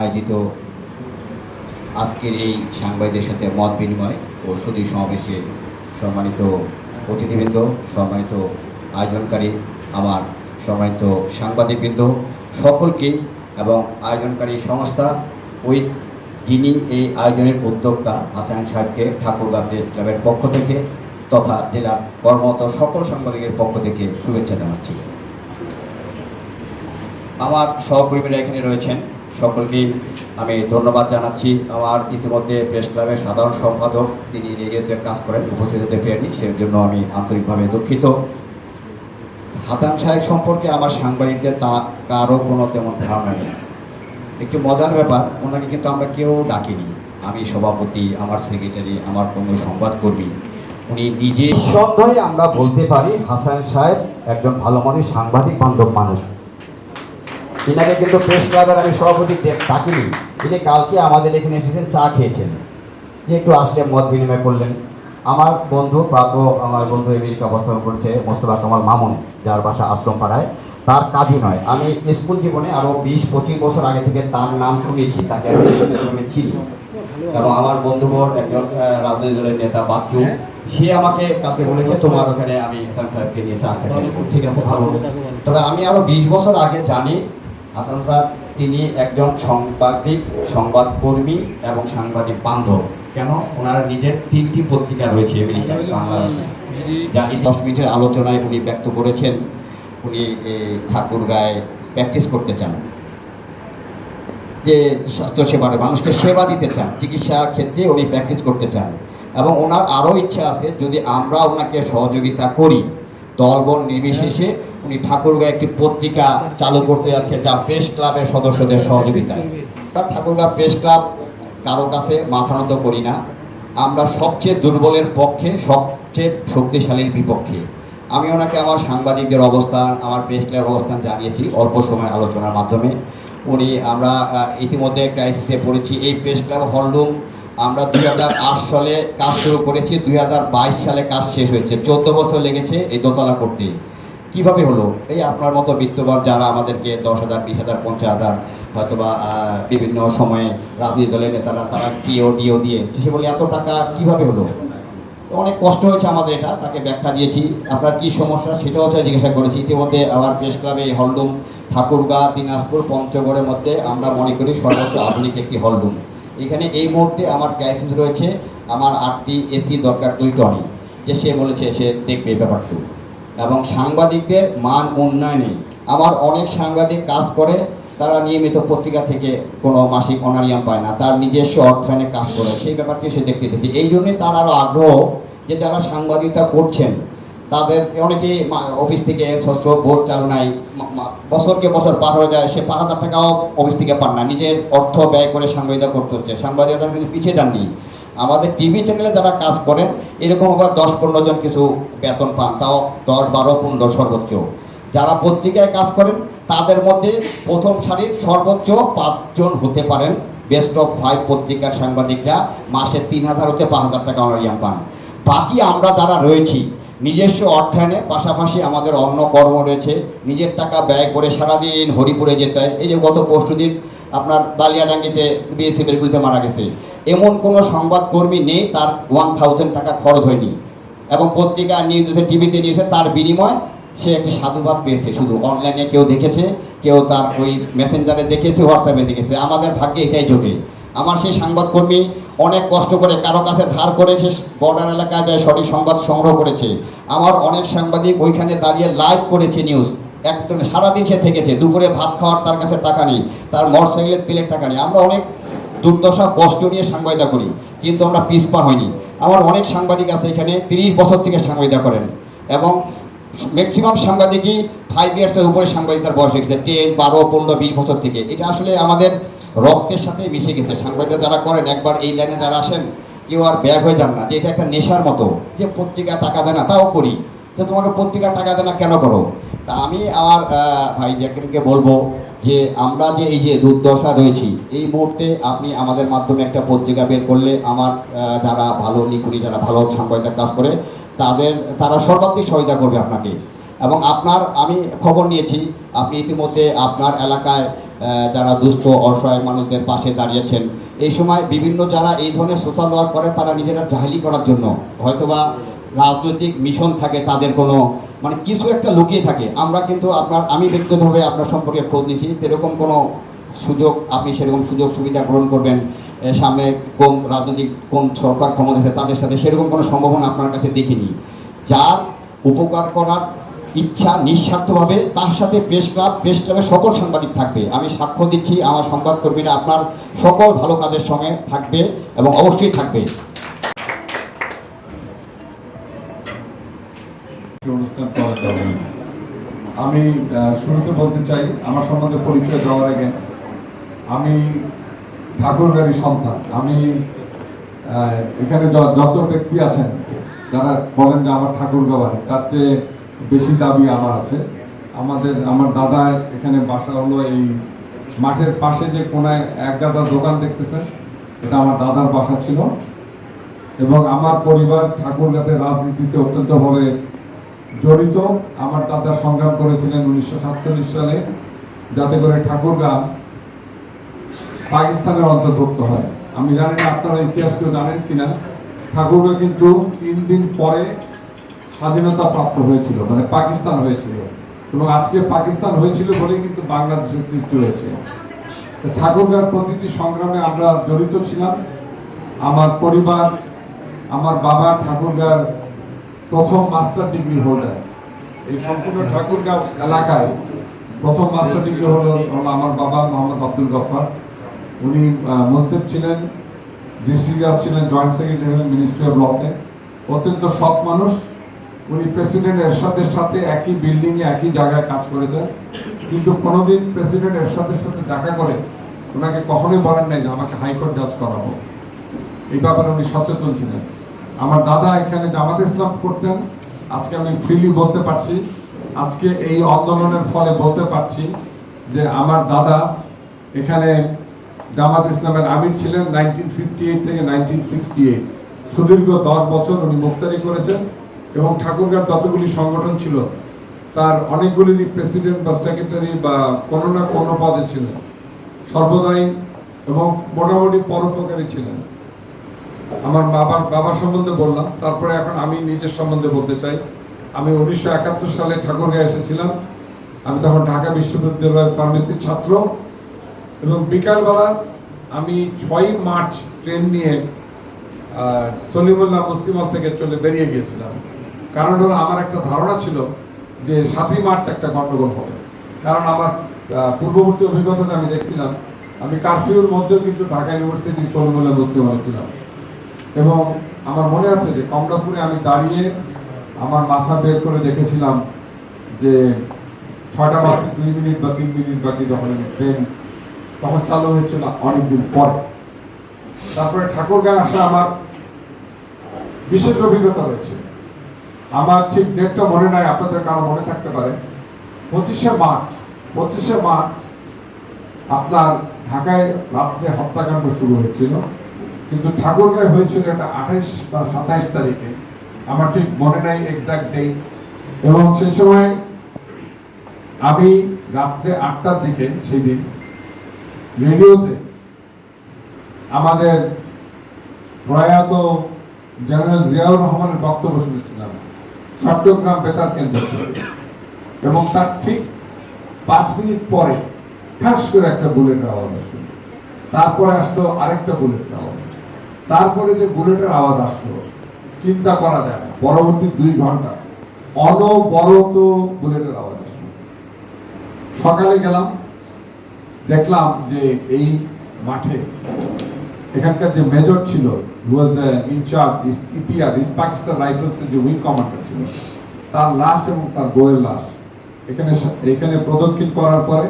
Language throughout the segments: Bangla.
আয়োজিত আজকের এই সাংবাদিকদের সাথে মত বিনিময় ও সুদী সমাবেশে সম্মানিত অতিথিবৃন্দ, সম্মানিত আয়োজনকারী, আমার সম্মানিত সাংবাদিকবৃন্দ সকলকেই এবং আয়োজনকারী সংস্থা ওই যিনি এই আয়োজনের উদ্যোক্তা হাসান সাহেবকে ঠাকুরগাঁ প্রেস ক্লাবের পক্ষ থেকে তথা জেলার কর্মরত সকল সাংবাদিকের পক্ষ থেকে শুভেচ্ছা জানাচ্ছি। আমার সহকর্মীরা এখানে রয়েছেন সকলকেই আমি ধন্যবাদ জানাচ্ছি। আমার ইতিমধ্যে প্রেস ক্লাবের সাধারণ সম্পাদক, তিনি রেডিওতে কাজ করেন, উপস্থিত হতে পারেনি সেই জন্য আমি আন্তরিকভাবে দুঃখিত। হাসান সাহেব সম্পর্কে আমার সাংবাদিকদের তা কারও কোনো তেমন ধারণা নেই। একটু মজার ব্যাপার, ওনাকে কিন্তু আমরা কেউ ডাকিনি। আমি সভাপতি, আমার সেক্রেটারি, আমার কোনো সংবাদকর্মী। উনি নিজে নিঃসন্দেহে আমরা বলতে পারি, হাসান সাহেব একজন ভালো মানুষ সাংবাদিক, বান্ধব মানুষ। ইনাকে কিন্তু প্রেস ক্লাবের আমি সভাপতি ডাকিনি। তিনি কালকে আমাদের এখানে এসেছেন, চা খেয়েছেন। যে একটু আসলে মত বিনিময় করলেন। আমার বন্ধু প্রাত, আমার বন্ধু আমেরিকা অবস্থান করছে, মোস্তফা কামাল মামুন, যার বাসা আশ্রম পাড়ায়। তার কাজই নয়, আমি স্কুল জীবনে আরও বিশ, পঁচিশ বছর আগে থেকে তার নাম শুনেছি, তাকে আমি চিনি। এবং আমার বন্ধুবর একজন রাজনৈতিক দলের নেতা বাচ্চু, সে আমাকে কালকে বলেছে, তোমার ওখানে আমি হাসান সাহেবকে নিয়ে চা খেতে ঠিক আছে, ভালো। তবে আমি আরও বিশ বছর আগে জানি হাসান স্যার তিনি একজন সাংবাদিক সংবাদকর্মী এবং সাংবাদিক বান্ধব। কেন? ওনার নিজের তিনটি পত্রিকা রয়েছে আমেরিকায় বাংলাদেশে যা এই দশ মিনিটের আলোচনায় উনি ব্যক্ত করেছেন। উনি ঠাকুর গায়ে প্র্যাকটিস করতে চান। যে স্বাস্থ্যসেবার মানুষকে সেবা দিতে চান চিকিৎসা ক্ষেত্রে উনি প্র্যাকটিস করতে চান। এবং ওনার আরও ইচ্ছা আছে যদি আমরা ওনাকে সহযোগিতা করি দলবল নির্বিশেষে উনি ঠাকুরগাঁ একটি পত্রিকা চালু করতে যাচ্ছে, যা প্রেস ক্লাবের সদস্যদের সহযোগিতায়। তার ঠাকুরগাঁ প্রেস ক্লাব কারও কাছে মাথা নত করি না। আমরা সবচেয়ে দুর্বলের পক্ষে, সবচেয়ে শক্তিশালীর বিপক্ষে। আমি ওনাকে আমার সাংবাদিকদের অবস্থান, আমার প্রেস ক্লাবের অবস্থান জানিয়েছি অল্প সময় আলোচনার মাধ্যমে। উনি, আমরা ইতিমধ্যে ক্রাইসিসে পড়েছি। এই প্রেস ক্লাব হলরুম আমরা দুই হাজার আট সালে কাজ শুরু করেছি দুই হাজার বাইশ সালে কাজ শেষ হয়েছে। চোদ্দ বছর লেগেছে এই দোতলা করতে। কীভাবে হলো? এই আপনার মতো বিত্তবান যারা আমাদেরকে দশ হাজার বিশ হাজার পঞ্চাশ হাজার হয়তোবা আহ, বিভিন্ন সময়ে রাজনৈতিক দলের নেতারা তারা টিও ডিও দিয়ে সে বলে এত টাকা কীভাবে হলো? তো অনেক কষ্ট হয়েছে আমাদের এটা তাকে ব্যাখ্যা দিয়েছি। আপনার কি সমস্যা সেটাও হচ্ছে জিজ্ঞাসা করেছি। ইতিমধ্যে আমার প্রেস ক্লাবে এই হলরুম ঠাকুরগাঁ দিনাজপুর পঞ্চগড়ের মধ্যে আমরা মনে করি সর্বোচ্চ আধুনিক একটি হলরুম এখানে এই মুহূর্তে আমার ক্রাইসিস রয়েছে। আমার আটটি এসি দরকার দুই টনি যে সে বলেছে সে দেখবে ব্যাপারটি এবং সাংবাদিকদের মান উন্নয়নে আমার অনেক সাংবাদিক কাজ করে, তারা নিয়মিত পত্রিকা থেকে কোনো মাসিক অনারিয়াম পায় না, তার নিজস্ব অর্থায়নে কাজ করে, সেই ব্যাপারটি সে দেখতে চেয়েছে এই জন্যই তার আরও আগ্রহ যে যারা সাংবাদিকতা করছেন, তাদের অনেকেই অফিস থেকে ষষ্ঠ বোর্ড চালনায় বছরকে বছর পার হয়ে যায়, সে পাঁচ হাজার টাকাও অফিস থেকে পান না। নিজের অর্থ ব্যয় করে সাংবাদিকতা করতে হচ্ছে। সাংবাদিকতা কিন্তু পিছিয়ে যাননি। আমাদের টিভি চ্যানেলে যারা কাজ করেন, এরকম আবার দশ পনেরো জন কিছু বেতন পান, তাও দশ, বারো, পনেরো সর্বোচ্চ। যারা পত্রিকায় কাজ করেন, তাদের মধ্যে প্রথম সারির সর্বোচ্চ পাঁচজন হতে পারেন। বেস্ট অফ ফাইভ পত্রিকার সাংবাদিকরা মাসে তিন হাজার হতে পাঁচ হাজার টাকা অনারিয়াম পান। বাকি আমরা যারা রয়েছি নিজস্ব অর্থায়নে পাশাপাশি আমাদের অন্য কর্ম রয়েছে। নিজের টাকা ব্যয় করে সারাদিন হরিপুরে যেতে হয়। এই যে গত পরশু দিন আপনার বালিয়াডাঙ্গিতে বিএসসি বেলগুলিতে মারা গেছে। এমন কোনো সংবাদকর্মী নেই, তার ওয়ান থাউজেন্ড টাকা খরচ হয়নি। এবং পত্রিকা নিউজে টিভিতে নিয়েছে তার বিনিময় সে একটি সাধুবাদ পেয়েছে। শুধু অনলাইনে কেউ দেখেছে, কেউ তার ওই মেসেঞ্জারে দেখেছে হোয়াটসঅ্যাপে দেখেছে। আমাদের ভাগ্যে এটাই জোটে। আমার সেই সংবাদকর্মী অনেক কষ্ট করে কারও কাছে ধার করে সে বর্ডার এলাকায় যায় সঠিক সংবাদ সংগ্রহ করেছে। আমার অনেক সাংবাদিক ওইখানে দাঁড়িয়ে লাইভ করেছে নিউজ একদম সারাদিন সে থেকেছে, দুপুরে ভাত খাওয়ার তার কাছে টাকা নেই, তার মোটরসাইকেলের তেলের টাকা নেই। আমরা অনেক দুর্দশা, কষ্ট নিয়ে সাংবাদিকতা করি, কিন্তু আমরা পিছপা হইনি। আমার অনেক সাংবাদিক আছে এখানে, তিরিশ বছর থেকে সাংবাদিকতা করেন এবং ম্যাক্সিমাম সাংবাদিকই ফাইভ ইয়ার্সের উপরে সাংবাদিকতার বয়স হয়ে গেছে টেন বারো, পনেরো, বিশ বছর থেকে। এটা আসলে আমাদের রক্তের সাথে মিশে গেছে। সাংবাদিকতা যারা করেন, একবার এই লাইনে যারা আসেন, কেউ আর ব্যাগ হয়ে যান না, যে এটা একটা নেশার মতো, যে পত্রিকা টাকা দেয় না, তাও করি। তো তোমাকে পত্রিকা টাকা দেয় না কেন করো? তা আমি আমার ভাই জ্যাকেনকে বলব যে, আমরা যে এই যে দুর্দশা রয়েছি, এই মুহূর্তে আপনি আমাদের মাধ্যমে একটা পত্রিকা বের করলে আমার যারা ভালো নিপুণী যারা ভালো সাংবাদিকতার কাজ করে, তাদের, তারা সর্বাধিক সহায়তা করবে আপনাকে। এবং আপনার, আমি খবর নিয়েছি, আপনি ইতিমধ্যে আপনার এলাকায় যারা দুস্থ অসহায় মানুষদের পাশে দাঁড়িয়েছেন। এই সময় বিভিন্ন যারা এই ধরনের সোশ্যাল ওয়ার্ক করে, তারা নিজেরা জাহিলি করার জন্য। হয়তোবা রাজনৈতিক মিশন থাকে, তাদের কোনো মানে কিছু একটা লুকিয়ে থাকে। আমরা কিন্তু আপনার, আমি ব্যক্তিগতভাবে আপনার সম্পর্কে খোঁজ নিয়েছি, সেরকম কোনো সুযোগ, আপনি সেরকম সুযোগ, সুবিধা গ্রহণ করবেন সামনে কোন রাজনৈতিক, কোন সরকার ক্ষমতা তাদের সাথে সেরকম কোনো সম্ভাবনা আপনার কাছে দেখিনি। যার উপকার করার ইচ্ছা নিঃস্বার্থভাবে তার সাথে প্রেস ক্লাব প্রেস ক্লাবের সকল সাংবাদিক থাকবে। আমি সাক্ষ্য দিচ্ছি, আমার সংবাদকর্মীরা আপনার সকল ভালো কাজের সঙ্গে থাকবে এবং অবশ্যই থাকবে। আমি শুরুতে বলতে চাই, আমার সম্বন্ধে পরিচয় দেওয়ার আগে আমি ঠাকুরগাড়ি সন্তান। আমি এখানে যত ব্যক্তি আছেন, যারা বলেন যে আমার ঠাকুরগা বাড়ি তার চেয়ে বেশি দাবি আমার আছে। আমাদের, আমার দাদা এখানে বাসা হলো এই মাঠের পাশে যে কোনায় এক গাদা দোকান দেখতেছেন এটা আমার দাদার বাসা ছিল। এবং আমার পরিবার ঠাকুরগাতে রাজনীতিতে অত্যন্তভাবে জড়িত, আমার দাদা সংগ্রাম করেছিলেন উনিশশো সাতচল্লিশ সালে, যাতে করে ঠাকুরগাঁ পাকিস্তানের অন্তর্ভুক্ত হয়। আমি জানি না আপনারা ইতিহাস কেউ জানেন কিনা। ঠাকুরগাঁ কিন্তু তিন দিন পরে স্বাধীনতা প্রাপ্ত হয়েছিল মানে পাকিস্তান হয়েছিল। এবং আজকে পাকিস্তান হয়েছিল বলেই কিন্তু বাংলাদেশের সৃষ্টি হয়েছে। ঠাকুরগাঁর প্রতিটি সংগ্রামে আমরা জড়িত ছিলাম। আমার পরিবার আমার বাবা ঠাকুরগাঁর প্রথম মাস্টার ডিগ্রি হোল্ডার। এই সম্পূর্ণ ঠাকুরগাঁও এলাকায় প্রথম মাস্টার ডিগ্রি হলো হলো আমার বাবা মোহাম্মদ আব্দুল গফার উনি আহ, মনসেব ছিলেন ডিস্ট্রিক্ট ছিলেন জয়েন্ট সেক্রেটারি ছিলেন মিনিস্ট্রি অফ অত্যন্ত সৎ মানুষ। উনি প্রেসিডেন্ট এরশাদের সাথে একই বিল্ডিংয়ে একই জায়গায় কাজ করেছেন। কিন্তু কোনোদিন প্রেসিডেন্ট এরশাদের সাথে দেখা করে ওনাকে কখনোই বলেন নাই যে আমাকে হাইকোর্ট জাজ করাবো। এই ব্যাপারে উনি সচেতন ছিলেন। আমার দাদা এখানে জামাত ইসলাম করতেন। আজকে আমি ফ্রিলি বলতে পারছি। আজকে এই আন্দোলনের ফলে বলতে পারছি যে আমার দাদা এখানে জামাত ইসলামের আমির ছিলেন নাইনটিন ফিফটি এইট থেকে নাইনটিন সিক্সটি এইট সুদীর্ঘ দশ বছর উনি মুক্তারি করেছেন। এবং ঠাকুরগাঁর যতগুলি সংগঠন ছিল, তার অনেকগুলিরই প্রেসিডেন্ট বা সেক্রেটারি বা কোনো না কোনো পদে ছিলেন। সর্বদাই এবং মোটামুটি পরোপকারী ছিলেন। আমার বাবার বাবার সম্বন্ধে বললাম, তারপরে এখন আমি নিজের সম্বন্ধে বলতে চাই। আমি উনিশশো একাত্তর সালে ঠাকুরগাঁও এসেছিলাম। আমি তখন ঢাকা বিশ্ববিদ্যালয়ের ফার্মেসির ছাত্র। এবং বিকালবেলা আমি ছয় মার্চ ট্রেন নিয়ে সলিমুল্লাহ মুসলিমল থেকে চলে বেরিয়ে গিয়েছিলাম। কারণ হলো আমার একটা ধারণা ছিল যে সাতই মার্চ একটা গন্ডগোল হবে। কারণ আমার পূর্ববর্তী অভিজ্ঞতাতে আমি দেখছিলাম, আমি কারফিউর মধ্যেও কিন্তু ঢাকা ইউনিভার্সিটি সলিমুল্লাহ মুসলিমলে পারছিলাম এবং আমার মনে আছে যে কমলাপুরে আমি দাঁড়িয়ে আমার মাথা বের করে দেখেছিলাম যে ছয়টা বাজতে দুই মিনিট বা তিন মিনিট বাকি যখন ট্রেন তখন চালু হয়েছিল অনেকদিন পরে। তারপরে ঠাকুরগাঁ আসা আমার বিশেষ অভিজ্ঞতা রয়েছে। আমার ঠিক ডেটটা মনে নাই, আপনাদের কারও মনে থাকতে পারে। পঁচিশে মার্চ পঁচিশে মার্চ আপনার ঢাকায় রাত্রে হত্যাকাণ্ড শুরু হয়েছিল। কিন্তু ঠাকুরগাঁয় হয়েছিল এটা আঠাইশ বা সাতাইশ তারিখে। আমার ঠিক মনে নাই এক্সাক্ট ডেট এবং সেই সময় আমি রাত্রে আটটার দিকে সেই দিন রেডিওতে আমাদের প্রয়াত জেনারেল জিয়াউর রহমানের বক্তব্য শুনেছিলাম। চট্টগ্রাম বেতার কেন্দ্র। এবং তার ঠিক পাঁচ মিনিট পরে ঠাস করে একটা বুলেটের আওয়াজ আসলো। তারপরে আসলো আরেকটা বুলেটের আওয়াজ। তারপরে যে বুলেটের আওয়াজ আসলো, চিন্তা করা যায় না। পরবর্তী দুই ঘণ্টা অনবরত বুলেটের আওয়াজ আসলো। সকালে গেলাম, দেখলাম যে এই মাঠে এখানকার যে মেজর ছিল পাকিস্তান রাইফেলসের যে উইং কমান্ডার ছিল, তার লাশ এবং তার বউয়ের লাশ এখানে এখানে প্রদক্ষিণ করার পরে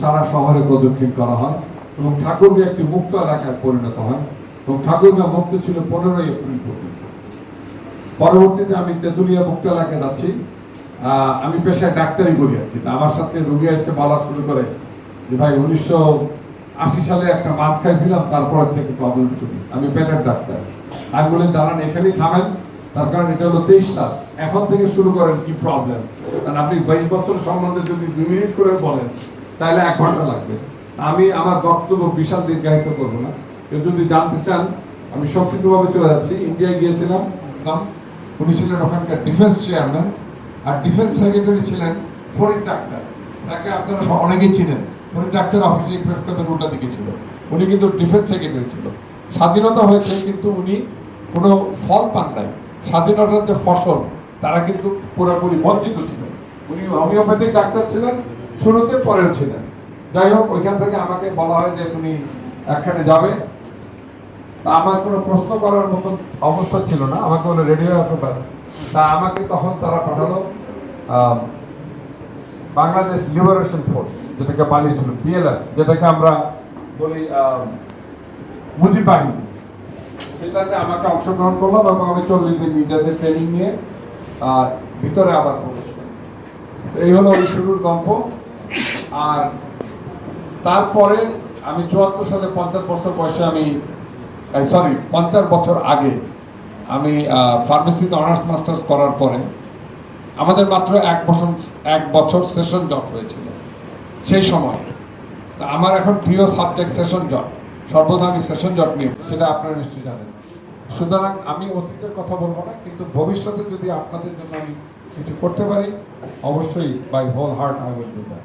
সারা শহরে প্রদক্ষিণ করা হয় এবং ঠাকুরগাঁ একটি মুক্ত এলাকায় পরিণত হয় এবং ঠাকুরগাঁ মুক্ত ছিল পনেরোই এপ্রিল পর্যন্ত। পরবর্তীতে আমি তেঁতুলিয়া মুক্ত এলাকায় যাচ্ছি। আমি পেশায় ডাক্তারি করি আর কি। আমার সাথে রুগী এসে বলা শুরু করে যে, ভাই, উনিশশো আশি সালে একটা মাছ খাইছিলাম তারপর থেকে প্রবলেম শুরু আমি পেটের ডাক্তার। আমি বলি, দাঁড়ান, এখানেই থামেন। তার কারণ এটা হলো তেইশ সাল। এখন থেকে শুরু করেন কি প্রবলেম কারণ আপনি বাইশ বছরের সম্বন্ধে যদি দুই মিনিট করে বলেন, তাহলে এক ঘণ্টা লাগবে। আমি আমার বক্তব্য বিশাল দীর্ঘায়িত করব না। কেউ যদি জানতে চান, আমি সংক্ষিপ্তভাবে চলে যাচ্ছি। ইন্ডিয়ায় গিয়েছিলাম উনি ছিলেন ওখানকার ডিফেন্স চেয়ারম্যান আর ডিফেন্স সেক্রেটারি ছিলেন ফরিদ ডাক্তার। তাকে আপনারা অনেকেই চিনেন। ফরিদ ডাক্তার অফিসে প্রেস ক্লাবের উল্টা দিকে ছিল উনি কিন্তু ডিফেন্স সেক্রেটারি ছিল। স্বাধীনতা হয়েছে কিন্তু উনি কোনো ফল পান নাই। স্বাধীনতার যে ফসল, তারা কিন্তু পুরোপুরি বঞ্চিত ছিলেন। উনি হোমিওপ্যাথিক ডাক্তার ছিলেন, শুরুতে পরেও ছিলেন। যাই হোক, ওইখান থেকে আমাকে বলা হয় যে তুমি একখানে যাবে। তা আমার কোনো প্রশ্ন করার মতন অবস্থা ছিল না। আমাকে বলে রেডিও আসো তা আমাকে তখন তারা পাঠালো। বাংলাদেশ লিবারেশন ফোর্স যেটাকে বানিয়েছিল বিএলএফ যেটাকে আমরা বলি মুজিব বাহিনী। সেটাতে আমাকে অংশগ্রহণ করলাম এবং আমি চল্লিশ দিন মিডিয়াতে ট্রেনিং নিয়ে, আর ভিতরে আবার প্রবেশ করি। এই হলো ওই শুরুর গল্প। আর তারপরে আমি চুয়াত্তর সালে পঞ্চাশ বছর বয়সে আমি সরি পঞ্চাশ বছর আগে আমি ফার্মেসিতে অনার্স মাস্টার্স করার পরে আমাদের মাত্র এক বছর এক বছর সেশন জট হয়েছিল সেই সময়। তা আমার এখন প্রিয় সাবজেক্ট সেশন জট সর্বদা আমি সেশন জট নিয়ে, সেটা আপনারা নিশ্চয়ই জানেন। সুতরাং আমি অতীতের কথা বলব না, কিন্তু ভবিষ্যতে যদি আপনাদের জন্য আমি কিছু করতে পারি, অবশ্যই by whole heart I will do that